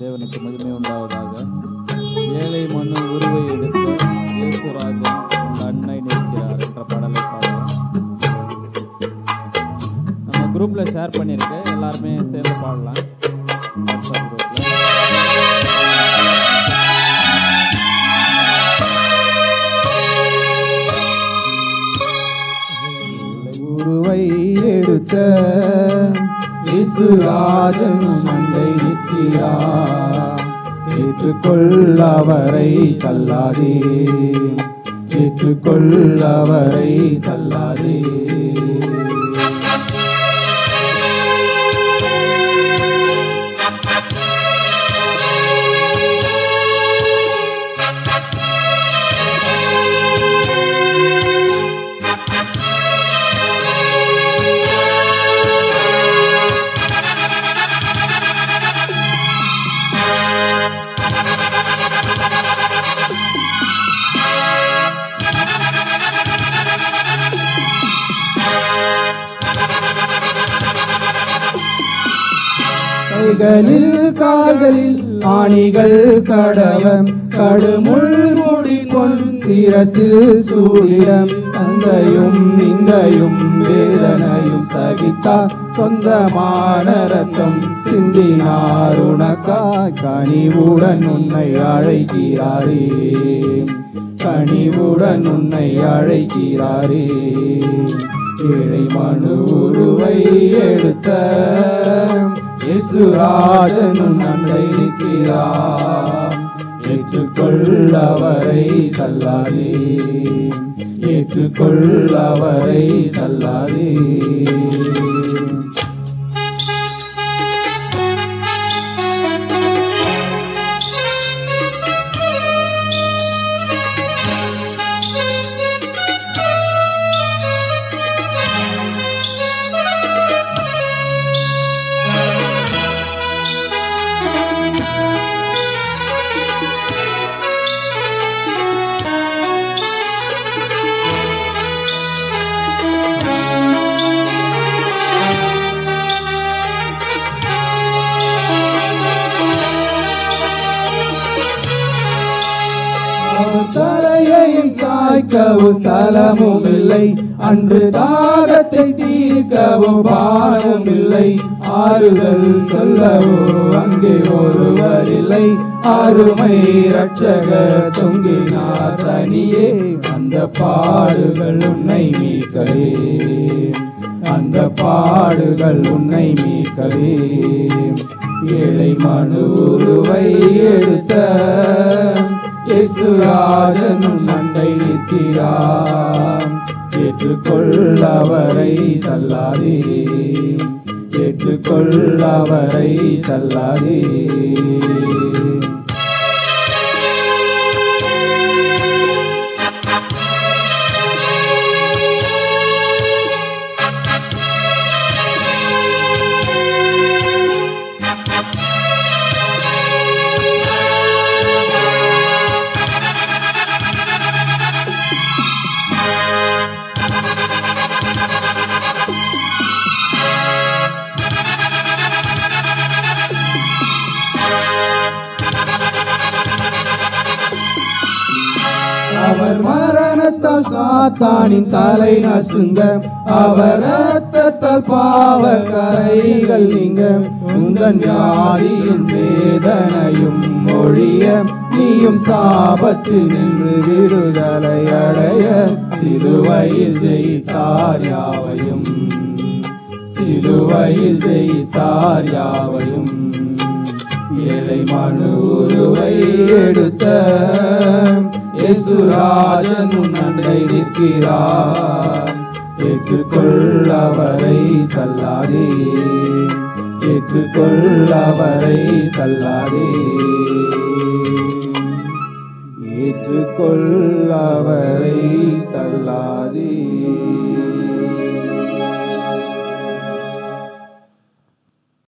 தேவனுக்கு மகிமை உண்டாவதாக. ஏழை மண்ணு உருவை எடுத்த இயேசுராஜன் உங்கள் அன்னை நிற்கிறார் என்ற பாடலை பாடுவோம் நம்ம குரூப்பில் ஷேர் பண்ணியிருக்கேன் எல்லாருமே சேர்ந்து பாடலாம். இயேசுராஜன் மண்டை நிற்கிறா ஏற்றுக்கொள்ள அவரை தள்ளாதே. ஏற்றுக்கொள்ள அவரை தள்ளாதே. கைகளில் கால்களில் ஆணிகள் கடவம் கடுமுள் மூடி கொண்டிரசில் சூடிடம். தந்தையும் இங்கையும் வேதனையும் சகித்தார் சொந்தமான ரத்தம். சிந்தினார் உனக்காய் கனிவுடன் உன்னை அழைக்கிறாரே. கனிவுடன் உன்னை அழைக்கிறாரே. ஏழை மனு உருவை எடுத்த இசுராஜனும் நன்றிருக்கிறார் நிற்கிறார். அவரை தள்ளாதே. ஏற்றுக்கொள் அவரை தள்ளாதே. தீர்க்கவும் தலமும் இல்லை. அன்று தாகத்தை தீர்க்கவும் பாரும் இல்லை. ஆறுதல் சொல்லவோ அங்கே ஒருவர் இல்லை. அருமை ரட்சக தொங்கினார் தனியே. அந்த பாடுகள் உன்னை மீட்கவே அந்த பாடுகள் உன்னை மீட்கவே ஏழை மனு உருவை எடுத்த இசுராஜனும் சண்டை இருக்கிறார் ஏற்றுக்கொள் அவரை தள்ளாதே. ஏற்றுக்கொள் அவரை தள்ளாதே. அவர் மரணத்தால் சாத்தானின் தலை நசுங்க அவர் ரத்தத்தால் பாவ கரைகள் நீங்க. உந்தன் வியாதியும் வேதனையும் மொழிய நீயும் சாபத்தில் நின்று விடுதலை அடைய. சிலுவையில் ஜெயித்தார் யாவையும். சிலுவையில் ஜெயித்தார் யாவையும். ஏழை மனு உருவை எடுத்த இயேசுராஜன் உன் நிற்கிறார். ஏற்றுக்கொள் அவரை தள்ளாதே. ஏற்றுக்கொள் அவரை தள்ளாதே. ஏற்றுக்கொள் அவரை தள்ளாதே.